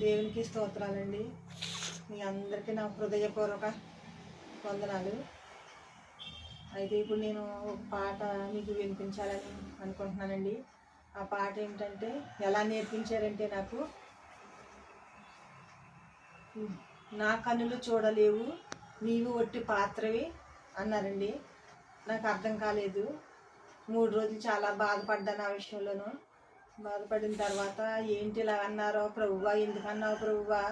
దేవునికి స్తోత్రాలండి. మీ అందరికీ నా హృదయపూర్వక వందనాలు. అయితే ఇప్పుడు నేను ఒక పాట మీకు వినిపించాలని అనుకుంటున్నానండి. ఆ పాట ఏంటంటే ఎలా నేర్పించారంటే నాకు నా కన్నులు చూడలేవు నీవు ఒట్టి పాత్రవి అన్నారండి. నాకు అర్థం కాలేదు. మూడు రోజులు చాలా బాధపడ్డాను ఆ విషయంలోనూ. బాధపడిన తర్వాత ఏంటి ఇలా అన్నారో ప్రభువా? ఎందుకు అన్నావు ప్రభువా?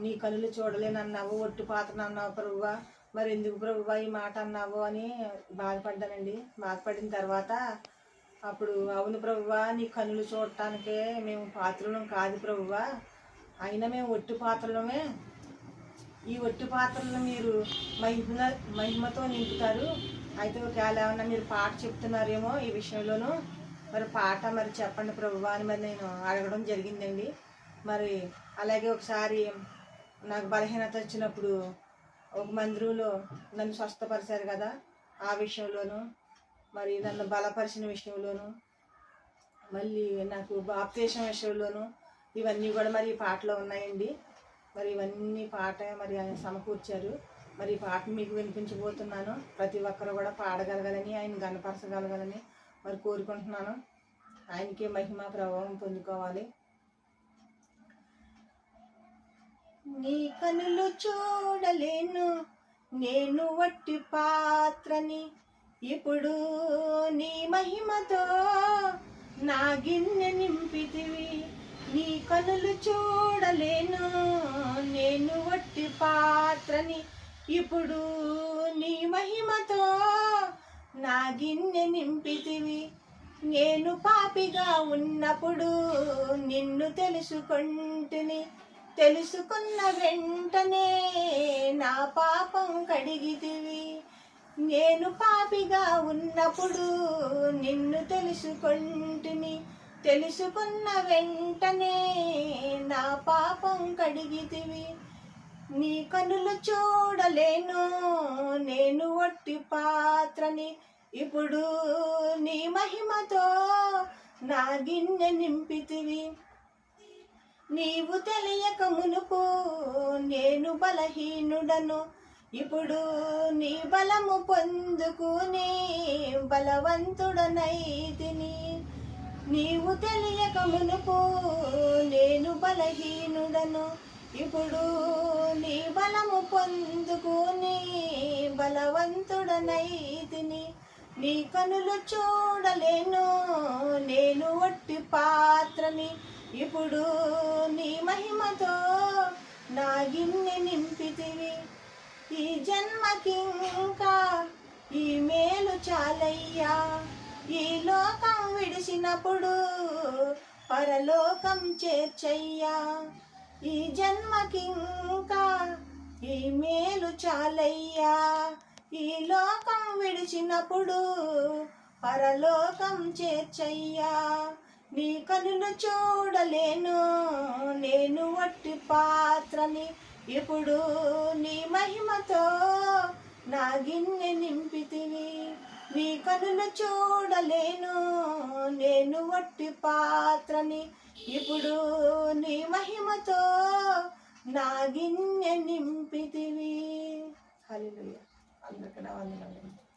నీ కనులు చూడలేనన్నావు ఒట్టు పాత్రను అన్నావు ప్రభువా? మరి ఎందుకు ప్రభువా ఈ మాట అన్నావు అని బాధపడ్డానండి. బాధపడిన తర్వాత అప్పుడు అవును ప్రభువా నీ కనులు చూడటానికే మేము పాత్రలం కాదు ప్రభువా. అయినా మేము ఒట్టు పాత్రలమే. ఈ ఒట్టు పాత్రలను మీరు మహిమ మహిమతో నింపుతారు. అయితే ఒకవేళ ఏమన్నా మీరు పాట చెప్తున్నారేమో ఈ విషయంలోనూ మరి పాట మరి చెప్పండి ప్రభువా అని మరి నేను అడగడం జరిగిందండి. మరి అలాగే ఒకసారి నాకు బలహీనత వచ్చినప్పుడు ఒక మందిరంలో నన్ను స్వస్థపరిచారు కదా ఆ విషయంలోనూ మరి నన్ను బలపరిచిన విషయంలోనూ మళ్ళీ నాకు బాప్తేశం విషయంలోనూ ఇవన్నీ కూడా మరి ఈ పాటలో ఉన్నాయండి. మరి ఇవన్నీ పాట మరి ఆయన సమకూర్చారు. మరి ఈ పాట మీకు వినిపించబోతున్నాను. ప్రతి ఒక్కరు కూడా పాడగలగాలని ఆయన గనపరచగలగాలని మరి కోరుకుంటున్నాను. ఆయనకే మహిమ ప్రభావం పొందుకోవాలి. నీ కనులు చూడలేను నేను వట్టి పాత్రని. ఇప్పుడు నీ మహిమతో నా గిన్నె నింపితివి. నీ కనులు చూడలేను నేను వట్టి పాత్రని. ఇప్పుడు నీ మహిమతో నా గిన్నె నింపితివి. నేను పాపిగా ఉన్నప్పుడు నిన్ను తెలుసుకుంటుని. తెలుసుకున్న వెంటనే నా పాపం కడిగితివి. నేను పాపిగా ఉన్నప్పుడు నిన్ను తెలుసుకుంటుని. తెలుసుకున్న వెంటనే నా పాపం కడిగితివి. నీ కనులు చూడలేను నేను ఒట్టి పాత్రని. ఇప్పుడు నీ మహిమతో నా గిన్నె నింపితివి. నీవు తెలియక మునుపు నేను బలహీనుడను. ఇప్పుడు నీ బలము పొందుకుని బలవంతుడనైతిని. నీవు తెలియక మునుపు నేను బలహీనుడను. ఇప్పుడు నీ బలము పొందుకుని బలవంతుడనైతిని. నీ కనులు చూడలేను నేను ఒట్టి పాత్రని. ఇప్పుడు నీ మహిమతో నా గిన్నె నింపితివి. ఈ జన్మకింకా ఈ మేలు చాలయ్యా. ఈ లోకం విడిచినప్పుడు పరలోకం చేర్చయ్యా. ఈ జన్మకింకా ఈ మేలు చాలయ్యా. ఈ లోకం విడిచినప్పుడు పరలోకం చేర్చయ్యా. నీ కనులు చూడలేను నేను వట్టి పాత్రని. ఇప్పుడు నీ మహిమతో నా గిన్నె నింపితివి నీ కనులు చూడలేను నేను వట్టి పాత్రని. ఇప్పుడు నీ మహిమతో నాగిన్య నింపితివి. హలో అందరికీ నా వందనాలు.